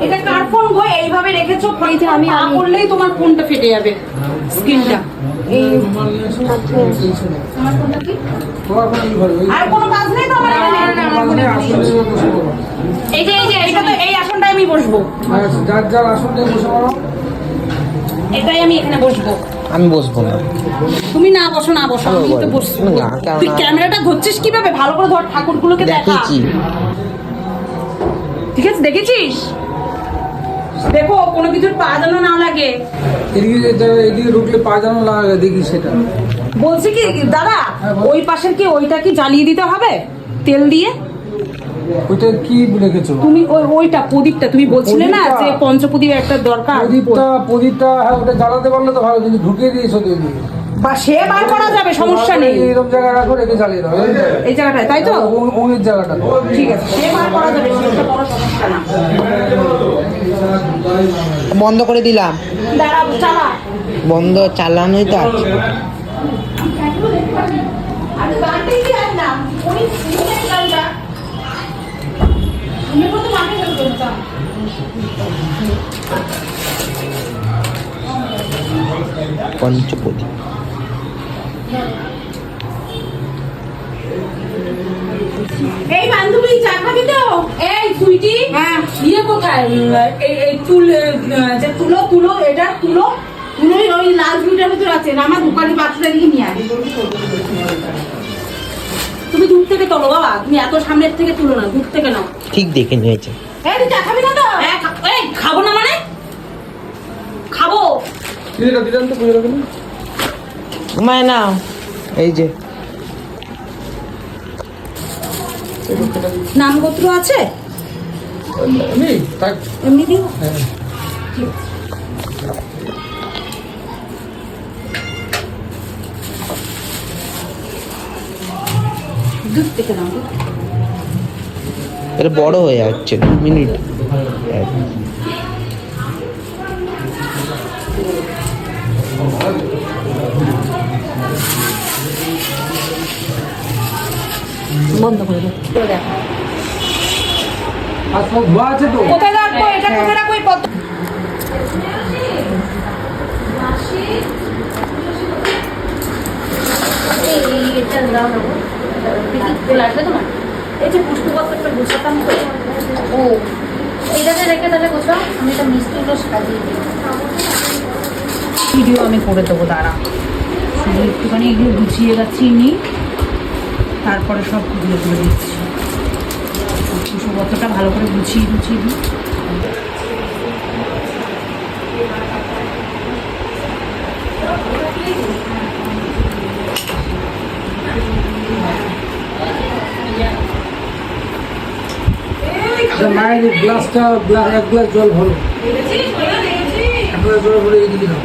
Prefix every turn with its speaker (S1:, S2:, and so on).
S1: এটা কার ফোন গো? এইভাবে রেখেছো?
S2: এই যে আমি- আমি-
S1: করলেই তোমার ফোনটা ফেটে যাবে স্ক্রিনটা
S2: এই
S3: ওই-
S1: আর কোনো কাজ নেই তো আমার। এই যে এই যে তো এই আসনটায় আমি বসবো।
S3: যার যার আসনে বসে
S1: এটাই আমি এখানে বসবো।
S4: আমি বসবো না।
S1: তুমি না বসো না বসো আমি তো বসবো
S4: না,
S1: তুই ক্যামেরাটা ধরছিস কীভাবে? ভালো করে ধর ঠাকুরগুলোকে দেখা
S4: দেখেছি
S1: ঠিক আছে দেখেছিস? দেখো কোনো কিছুর পা যেন না লাগে।
S3: এদিকে এদিকে ঢুকলে পা যেন লাগে দেখি সেটা।
S1: বলছি কি দাদা ওই পাশের কি ওইটা কি জ্বালিয়ে দিতে হবে? তেল দিয়ে?
S3: ওইটা কি রেখেছো?
S1: তুমি ওই ওইটা প্রদীপটা তুমি বলছিলে না যে পঞ্চপ্রদীপ একটা দরকার?
S3: প্রদীপটা প্রদীপটা হ্যাঁ ওটা জ্বালাতে পারলে তো ভালো কিন্তু ঢুকিয়ে দিয়েছ
S1: বা সে বার করা যাবে সমস্যা নেই।
S3: এরকম জায়গায় রাখো রেখে জ্বালিয়ে দাও এই
S1: জায়গাটায় তাই তো?
S3: ওং- জায়গাটা।
S1: ঠিক আছে সে বার করা যাবে সেটা বড় সমস্যা না।
S4: বন্ধ করে দিলাম।
S1: চালা।
S4: বন্ধ চালানোই তো আছে
S1: আমি বাড়িতেই কি আসলাম ওই স্কুলের গাড়িটা তুমি কত মাঠে গেল তো
S4: পঞ্চপতি।
S1: এই বান্ধবী চা খাবি তো? এই সুইটি হ্যাঁ। ইয়ে কোথায়? এই চুল যে তুলো তুলো এটা তুলো? তুলো ওই লাল চুলটার ভিতরে আছে। আমার দোকানে বাচ্চাটা দিকে নিয়ে আয়। তুমি দূর থেকে তোলো বাবা। তুমি এত সামনের থেকে তুলো না দূর থেকে নাও।
S4: ঠিক দেখে নিয়েছে।
S1: এই তুই চা খাবি না তো? হ্যাঁ এই খাব না মানে? খাব।
S3: এটা দিলাম তো রাখেন
S4: না এই যে।
S1: নামগোত্র আছে?
S3: নেই থাক
S1: এমনি দিও।
S3: হ্যাঁ।
S1: থেকে
S4: এটা বড় হয়ে যাচ্ছে দু মিনিট।
S1: বন্ধ করে দেখো এই যে
S2: রেখে তাহলে আমি
S1: ভিডিও আমি করে দেবো, দাঁড়া। শুধু একটুখানি এগুলো গুছিয়ে যাচ্ছি নি। তারপরে সব করে দিচ্ছি। পুষ্পপত্রটা ভালো করে গুছিয়ে গুছিয়ে দিই।
S3: মায়ের গ্লাসটা গ্লাস এক গ্লাস জল ভরো। এক গ্লাস জল ভরে এদিকে দাও।